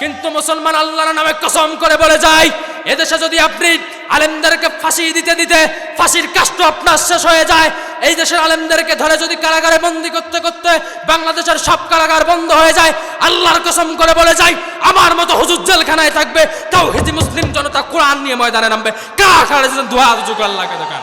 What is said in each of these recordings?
কিন্তু মুসলমান আল্লাহর নামে কসম করে বলে যায়, এদেশে যদি আপনি আলেমদেরকে ফাঁসি দিতে দিতে ফাঁসির কাষ্ট আপনার শেষ হয়ে যায়, এই দেশের আলেমদেরকে ধরে যদি কারাগারে বন্দি করতে করতে বাংলাদেশের সব কারাগার বন্ধ হয়ে যায়, আল্লাহর কসম করে বলে যায়, আমার মতো হুজুর জেলখানায় থাকবে তাও হিজি মুসলিম জনতা কোরআন নিয়ে ময়দানে নামবে কা খাড়ে দোয়া যুগ আল্লাহকে দেখান?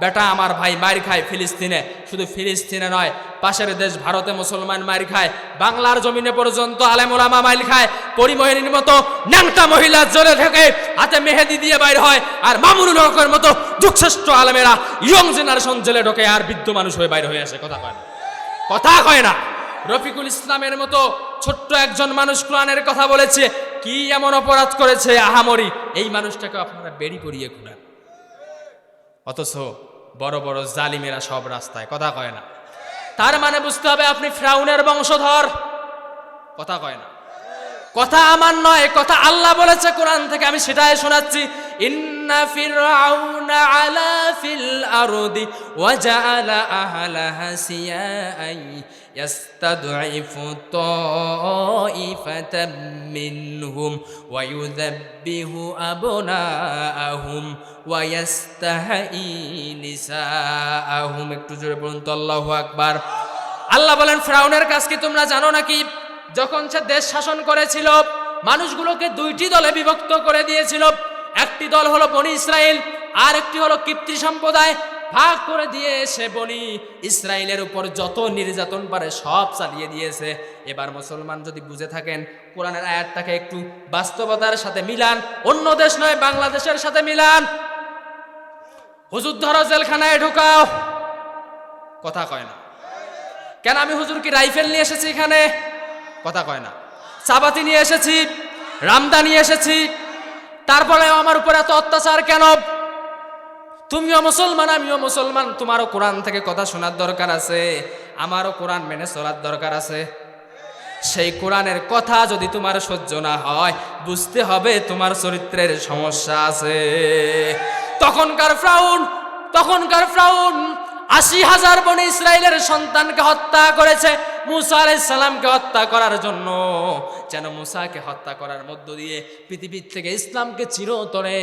বেটা, আমার ভাই মার খায় ফিলিস্তিনে। শুধু ফিলিস্তিনে নয়, পাশের দেশ ভারতে মুসলমান মার খায়, বাংলার জমিনে পর্যন্ত আলেমুলামা মাইল খায়। পরিমহিনীর মতো ন্যাংটা মহিলা জলে থেকে হাতে মেহেদি দিয়ে বাইর হয়, আর মামুনুল হকের মতো যুগশ্রেষ্ঠ আলেমেরা ইয়ং জেনারেশন জেলে ঢোকে আর বৃদ্ধ মানুষ হয়ে বাইর হয়ে আসে। কথা কয় না। কথা কয় না। রফিকুল ইসলামের মতো ছোট্ট একজন মানুষ কোরআনের কথা বলেছে, কি এমন অপরাধ করেছে আহামরি? এই মানুষটাকে আপনারা বেরি করিয়ে ঘুরান অথচ বড় বড় জালিমেরা সব রাস্তায়। কথা কয় না। তার মানে বুঝতে হবে আপনি ফ্রাউনের বংশধর। কথা কয় না। কথা আমার নয়, কথা আল্লাহ বলেছে কোরআন থেকে। আমি সেটাই শোনাচ্ছি। ইন্না ফিরাউনা আলা একটু জোরে বলুন তো আকবার। আল্লাহ বলেন, ফ্রাউনের কাজ কি তোমরা জানো নাকি? যখন সে দেশ শাসন করেছিল, মানুষগুলোকে দুইটি দলে বিভক্ত করে দিয়েছিল। একটি দল হলো বনি ইসরায়েল আর একটি হলো কিপ্তি সম্প্রদায়। ভাগ করে দিয়ে সে বনি ইসরায়েলের উপর যত নির্যাতন পারে সব চালিয়ে দিয়েছে। এবার মুসলমান যদি বুঝে থাকেন, কোরআনের আয়াতটাকে একটু বাস্তবতার সাথে মিলান, অন্য দেশ নয়, বাংলাদেশের সাথে মিলান। হুজুর ধরো জেলখানায় ঢুকাও। কথা কয় না। কেন আমি হুজুর কি রাইফেল নিয়ে এসেছি এখানে? কথা কয় না। চাবাতি নিয়ে এসেছি, রামদা নিয়ে এসেছি। তারপরে আমার উপর এত অত্যাচার কেন? তুমিও মুসলমান, আমিও মুসলমান। তোমারও কোরআন থেকে কথা শোনার দরকার আছে, আমারও কোরআন মেনে চলার দরকার আছে। সেই কোরআনের কথা যদি তোমার সহ্য না হয়, বুঝতে হবে তোমার চরিত্রের সমস্যা আছে। তখনকার ফ্রাউন তখনকার ফ্রাউন আশি হাজার বনে ইসরায়েলের সন্তানকে হত্যা করেছে। মুসা আলাইসাল্লামকে হত্যা করার জন্য। যেন মুসাকে হত্যা করার মধ্য দিয়ে পৃথিবীর থেকে ইসলামকে চিরতরে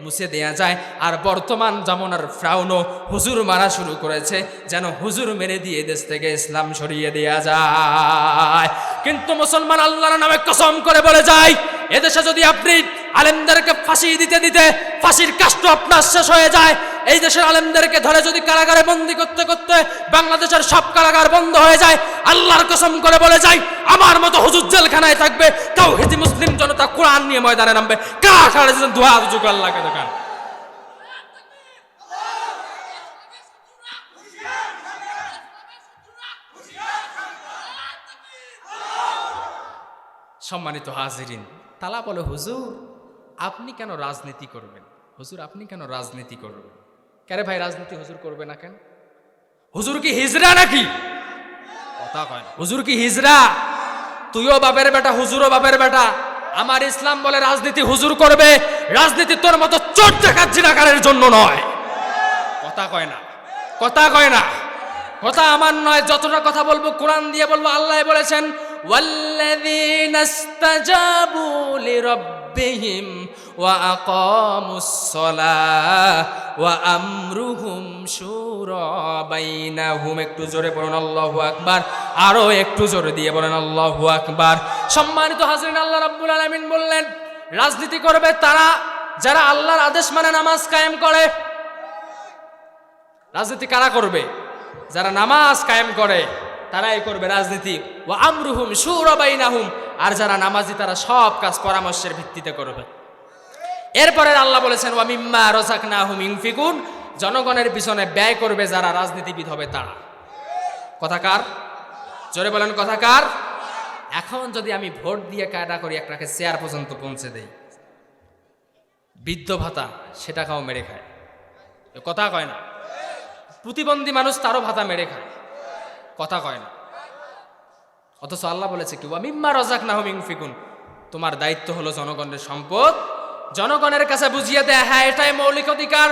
মুছে দেয়া যায়। আর বর্তমান জামানার ফ্রাউনও হুজুর মারা শুরু করেছে। যেন হুজুর মেরে দিয়ে দেশ থেকে ইসলাম সরিয়ে দেয়া যায়। কিন্তু মুসলমান আল্লাহর নামে কসম করে বলে যায়, এদেশে যদি আপনি আলেমদেরকে ফাঁসি দিতে দিতে ফাঁসির কাষ্ট আপনার শেষ হয়ে যায়। এই দেশের আলেমদেরকে ধরে যদি কারাগারে বন্দি করতে করতে বাংলাদেশের সব কারাগার বন্ধ হয়ে যায়, আল্লাহর কসম করে বলে যায় আমার মতো হুজুর জেলখানায় থাকবে তাও হিজি মুসলিম জনতা কোরআন নিয়ে ময়দানে নামবে। কা খাড়ে দোয়া যুগ আল্লাহকে দেখান? সম্মানিত হাজিরিন, তালা বলে, হুজুর আপনি কেন রাজনীতি করবেন? হুজুর, আপনি কেন রাজনীতি করবেন? কেরে ভাই, রাজনীতি হুজুর করবে না কেন? হুজুর কি হিজরা নাকি? কথা কয় হুজুর কি হিজরা তুইও বাপের বেটা, হুজুরও বাপের বেটা। আমার ইসলাম বলে রাজনীতি হুজুর করবে, রাজনীতি তোর মতো চোট দেখাচ্ছি নাকারের জন্য নয়। কথা কয় না। কথা কয় না। কথা আমার নয়, যতটা কথা বলব, কোরআন দিয়ে বলব, আল্লাহ বলেছেন, ওয়াল্লাযীনা لربهم وأقاموا الصلاة وأمرهم شورى بينهم একটু জোরে বলুন আল্লাহু আকবার আরো একটু জোরে দিয়ে বলেন আল্লাহু আকবার সম্মানিত হাজরিন আল্লাহ রাব্বুল আলামিন বললেন রাজনীতি করবে তারা যারা আল্লাহর আদেশ মানে নামাজ কায়েম করে রাজনীতি কারা করবে যারা নামাজ কায়েম করে তারাই করবে রাজনীতি ও আমরুহুম সুরবাইনাহুম আর যারা নামাজি, তারা সব কাজ পরামর্শের ভিত্তিতে করবে। এরপরে আল্লাহ বলেছেন ওয়ামিম্মা রসাকনাহুম ইনফিকুন জনগণের পিছনে ব্যয় করবে যারা রাজনীতিবিদ হবে তারা। কথাকার জোরে বলেন কথাকার এখন যদি আমি ভোট দিয়ে কায়দা করি একটাকে চেয়ার পর্যন্ত পৌঁছে দেই। বৃদ্ধ ভাতা, সেটা খাও মেরে খায়। কথা কয় না। প্রতিবন্ধী মানুষ তারও ভাতা মেরে খায়। কথা কয় না। অথচ আল্লাহ বলেছে কি মিম্মা রজাক না হোমিং ফিকুন তোমার দায়িত্ব হলো জনগণের সম্পদ। জনগণের কাছে বুঝিয়ে দেয় হ্যাঁ এটাই মৌলিক অধিকার।